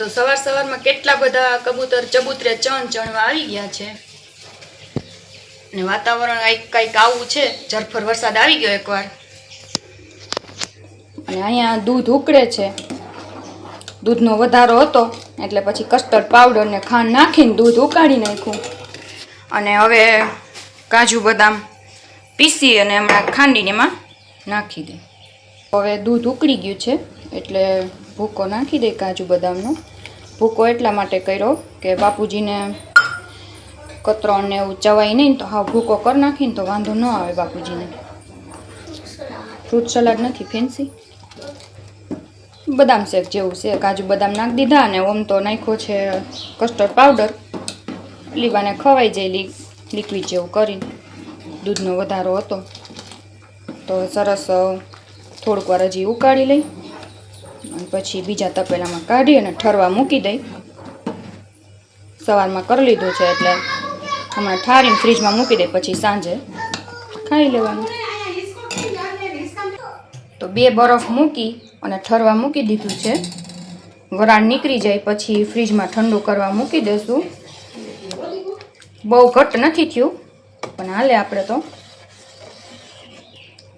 તો સવાર સવારમાં કેટલા બધા કબૂતર, ચબૂતરે ચણ ચણવા આવી ગયા છે? અને વાતાવરણ કંઈક કંઈક આવું છે? ઝરફર વરસાદ આવી ગયો એકવાર. અને અહીંયા દૂધ ઉકળે છે. દૂધનો વધારો હતો, એટલે પછી કસ્ટર્ડ પાવડર ને ખાંડ નાખીને દૂધ ઉકાળી નાખ્યું. અને હવે કાજુ બદામ પીસી અને હમણાં ખાંડીને એમાં નાખી દે. હવે દૂધ ઉકળી ગયું છે. એટલે ભૂકો નાખી દે કાજુ બદામનો. ભૂકો એટલા માટે કર્યો કે બાપુજીને કતરો ને એવું ચવાય નહીં તો હા ભૂકો કરી નાખીને તો વાંધો ન આવે બાપુજીને. ફ્રૂટ સલાડ નથી ફેન્સી. બદામ શેક જેવું છે. કાજુ બદામ નાખી દીધા અને ઓમ તો નાખ્યો છે કસ્ટર્ડ પાવડર. લીવાને ખવાઈ જાય લિક્વિડ જેવું કરીને. દૂધનો વધારો હતો. તો સરસ થોડુંક વાર હજી ઉકાળી લઈ. અને પછી બીજા તપેલામાં કાઢી અને ઠરવા મૂકી દઈ. સવારમાં કરી લીધું છે એટલે હમણાં ઠારીને ફ્રીજમાં મૂકી દઈ, પછી સાંજે ખાઈ લેવાનું. તો બે બરફ મૂકી અને ઠરવા મૂકી દીધું છે. વરાળ નીકળી જાય, પછી ફ્રીજમાં ઠંડુ કરવા મૂકી દઈશું. બહુ ઘટ નથી થયું, પણ હાલે આપણે તો.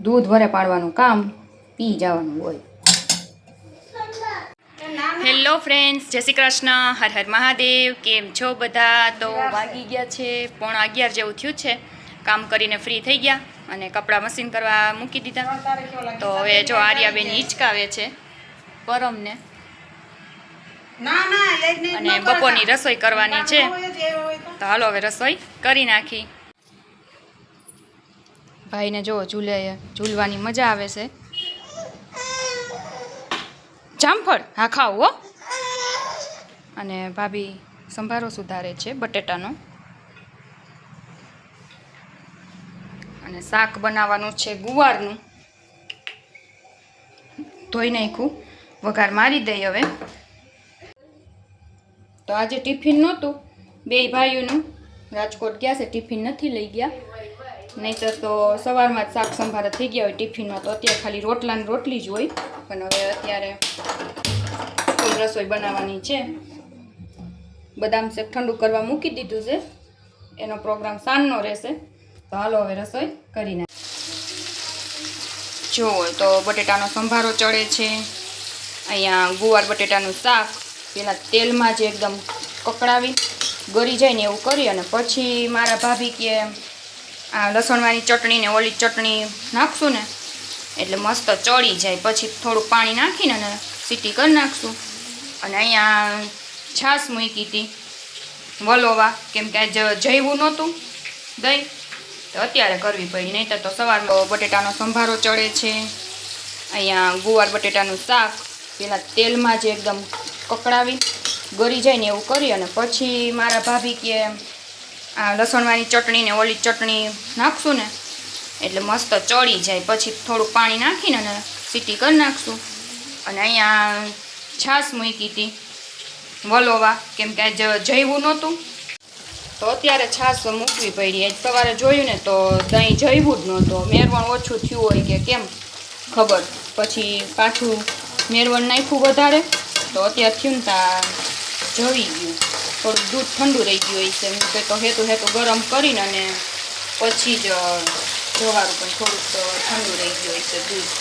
દૂધ ભરે પાડવાનું કામ, પી જવાનું હોય. હેલો ફ્રેન્ડ્સ જય શ્રી કૃષ્ણ. હર હર મહાદેવ. કેમ છો બધા? તો વાગી ગયા છે પોણા અગિયાર જેવું થયું છે. કામ કરીને ફ્રી થઈ ગયા અને કપડાં મશીન કરવા મૂકી દીધા. તો હવે જો આર્યાબેન હિંચકાવે છે પરમને. અને બપોરની રસોઈ કરવાની છે. તો હાલો હવે રસોઈ કરી નાખી. ભાઈને જો ઝૂલે ઝૂલવાની મજા આવે છે. જામફળ હા ખાવ હો. અને ભાભી સંભારો સુધારે છે બટેટાનો. અને શાક બનાવવાનું છે ગુવારનું. ધોઈ નાખ્યું. વઘાર મારી દઈ હવે. તો આજે ટિફિન નહોતું. બે ભાઈઓનું. રાજકોટ ગયા છે, ટિફિન નથી લઈ ગયા. નહીંતર તો સવારમાં જ શાક સંભાર થઈ ગયા હોય ટિફિનમાં, તો અત્યારે ખાલી રોટલાની રોટલી જ હોય. પણ હવે અત્યારે રસોઈ બનાવવાની છે. બદામ શેક ઠંડુ કરવા મૂકી દીધું છે. એનો પ્રોગ્રામ સાંજનો રહેશે. તો હાલો હવે રસોઈ કરી નાખ જુઓ તો બટેટાનો સંભારો ચડે છે. અહીંયા ગુવાર બટેટાનું શાક પહેલાં તેલમાં જ એકદમ કકડાવી, ગળી જાય ને એવું કરી અને પછી મારા ભાભી કે આ લસણવાળી ચટણી ને ઓલી ચટણી નાખશું ને, એટલે મસ્ત ચડી જાય. પછી થોડુંક પાણી નાખીને અને સીટી કરી નાખશું. અને અહીંયા છાશ મૂકી હતી વલોવા, કેમ કે જઈવું નહોતું દહીં, તો અત્યારે કરવી પડી. નહીં તો સવારમાં બટેટાનો સંભારો ચડે છે. અહીંયા ગુવાર બટેટાનું શાક પહેલાં તેલમાં જ એકદમ કકડાવી ગળી જાય ને એવું કરી અને પછી મારા ભાભી કે આ લસણવાળી ચટણી ને ઓલી ચટણી નાખશું ને, એટલે મસ્ત ચડી જાય. પછી થોડુંક પાણી નાખીને અને સીટી કરી નાખશું. અને અહીંયા છાશ મૂકી હતી વલોવા, કેમ કે આજે જૈવું નહોતું. તો અત્યારે છાશ મૂકવી પડી. આજ સવારે જોયું ને તો દહીં જઈવું જ નહોતું. મેરવણ ઓછું થયું હોય કે કેમ, ખબર. પછી પાછું મેરવણ નાખ્યું વધારે. તો અત્યારે થયું ને તા જવી ગયું. થોડું દૂધ ઠંડુ રહી ગયું હોય છે. એમ તો હેતું હેતું ગરમ કરીને અને પછી જ જવાનું પણ થોડુંક ઠંડુ રહી ગયું હોય છે દૂધ.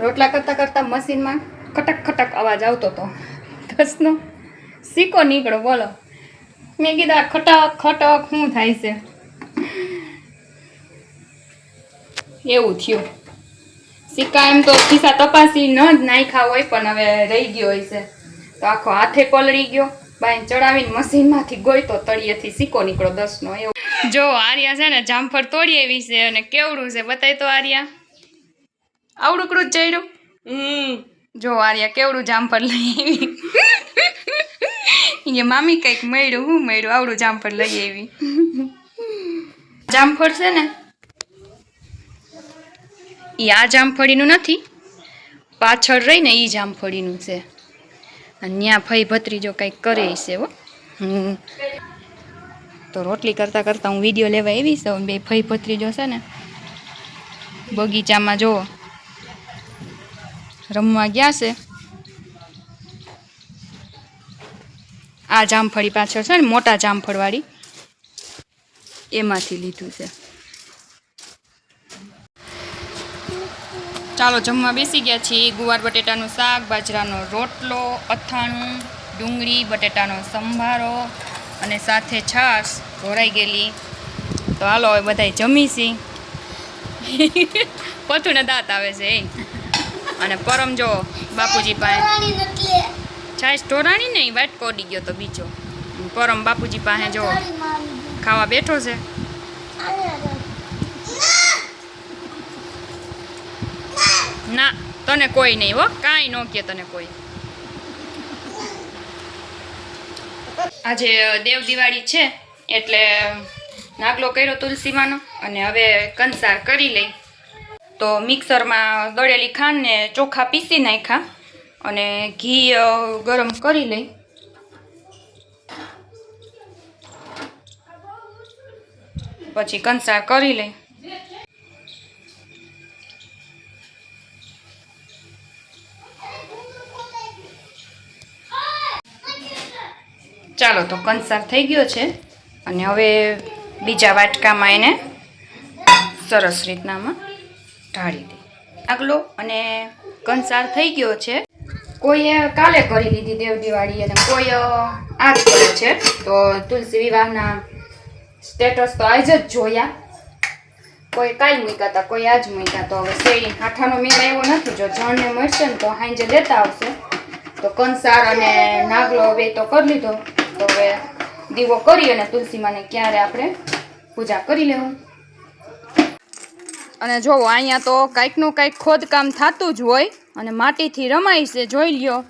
રોટલા કરતાં કરતાં મશીનમાં ખટક ખટક અવાજ આવતો હતો ઘસનો સિક્કો નીકળો, બોલો. મેં કીધું ખટક ખટક શું થાય છે? એવું થયું. સિક્કા એમ તો ખિસ્સા તપાસી ન જ નાખ્યા હોય પણ હવે રહી ગયો હોય છે. તો આખો હાથે પલળી ગયો. બાઈને ચડાવીને મશીનમાંથી ગોઈ તો તળિયેથી સિક્કો નીકળો દસનો એવું. જો આર્યા છે ને જામફળ તોડી એવી છે અને કેવડું છે બતાય તો આર્યા. આવડું કડું જ ચડ્યું. હમ. જો આર્યા કેવડું જામફળ લઈ આવી. મામી કંઈક મળ્યું હું મળ્યું આવડું જામફળ લઈ આવી. જામફળ છે ને એ આ જામફળીનું નથી. પાછળ રહીને એ જામફળીનું છે. અને ત્યાં ફઈ ભત્રીજો કંઈક કરે છે હો. હમ. તો રોટલી કરતાં કરતાં હું વીડિયો લેવા આવી છું બે ફઈ ભત્રીજો છે ને, બગીચામાં જુઓ રમવા ગયા છે. આ જામફળી પાછળ છે ને મોટા જામફળવાળી, એમાંથી લીધું છે. ચાલો જમવા બેસી ગયા છીએ. ગુવાર બટેટાનું શાક, બાજરાનો રોટલો, અથાણું, ડુંગળી, બટેટાનો સંભારો અને સાથે છાશ ભરાઈ ગયેલી. તો હાલો હવે બધાય જમીશી પથુને દાંત આવે છે અને પરમ જો બાપુજી પાસે છાશ ઢોરાણી નહીં વાટ કોડી ગયો તો બીજો. પરમ બાપુજી પાસે જો ખાવા બેઠો છે. ના, તને કોઈ નહીં હો. કાંઈ ન કે તને કોઈ. આજે દેવ દિવાળી છે, એટલે નાગલો કર્યો તુલસીમાંનો અને હવે કંસાર કરી લઈ. તો મિક્સરમાં દળેલી ખાંડને ચોખા પીસી નાખ્યા અને ઘી ગરમ કરી લઈ. પછી કંસાર કરી લઈ. ચાલો તો કંસાર થઈ ગયો છે અને હવે બીજા વાટકામાં એને સરસ રીતનામાં ઢાળી દે. આગલો અને કંસાર થઈ ગયો છે. કોઈએ કાલે કરી દીધી દેવ દિવાળી અને કોઈ આજ કરે છે. તો તુલસી વિવાહના સ્ટેટસ તો આજ જ જોયા. કોઈ કાલ મૂક્યા હતા કોઈ આજ મૂક્યા. તો હવે શેરી આઠાનો મેળ આવ્યો નથી. જો જણને મળશે ને તો હાંજે લેતા આવશે. તો કંસાર અને નાગલો હવે તો કરી લીધો. તો હવે દીવો કરી અને તુલસી માને ક્યારે આપણે પૂજા કરી લેવું. અને જોવો અહીંયા તો કાંઈકનું કાંઈક ખોદકામ થતું જ હોય અને માટીથી રમાય છે, જોઈ લ્યો.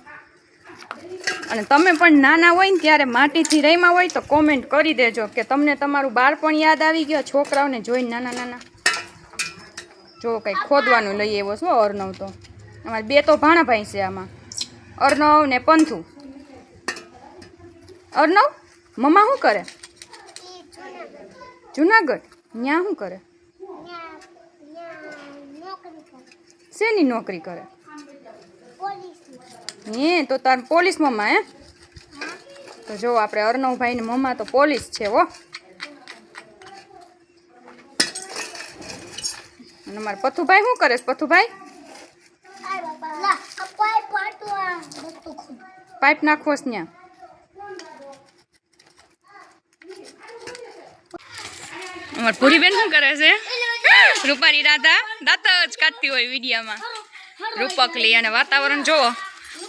અને તમે પણ નાના હોય ને ત્યારે માટીથી રમ્યા હોય તો કોમેન્ટ કરી દેજો કે તમને તમારું બાળપણ યાદ આવી ગયો, છોકરાઓને જોઈને નાના નાના. જો કંઈક ખોદવાનું લઈ આવ્યો છો અર્ણવ તો. અમારે બે તો ભાણા ભાઈ છે આમાં. અર્ણવ ને પંથુ. અર્ણવ મમ્મા શું કરે? જુનાગઢ. ત્યાં શું કરે? શેની નોકરી કરે? હે તો તાર પોલીસ મમ્મા હે? તો જો આપણે અર્ણવભાઈ ને મમ્મા તો પોલીસ છે હો. અને મારા પથુભાઈ શું કરે છે પથુભાઈ? પાઇપ નાખવો છે ત્યાં અમાર ભૂરીબેન શું કરે છે? રૂપારી રાધા દાંત જ કાઢતી હોય વિડીયામાં. રૂપકલી અને વાતાવરણ જોવો.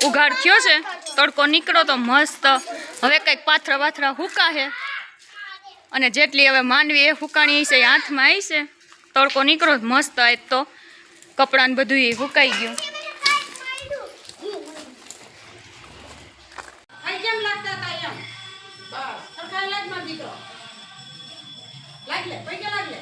ઉઘાડ થયો છે. તડકો નીકળો તો મસ્ત. હવે કંઈક પાથરા પાથરા હુકા છે. અને જેટલી હવે માનવી એ હુકાણી છે હાથમાં આવી છે. તડકો નીકળો મસ્ત આજ તો. કપડાને બધું એ હુકાઈ ગયું. લાગ पैके लागले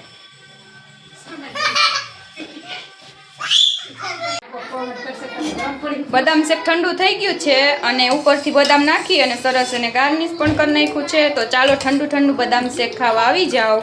બદામ શેક ઠંડુ થઈ ગયું છે અને ઉપરથી બદામ નાખી અને સરસ અને ગાર્નિશ પણ કરી નાખ્યું છે. તો ચાલો ઠંડુ ઠંડુ બદામ શેક ખાવા આવી જાઓ.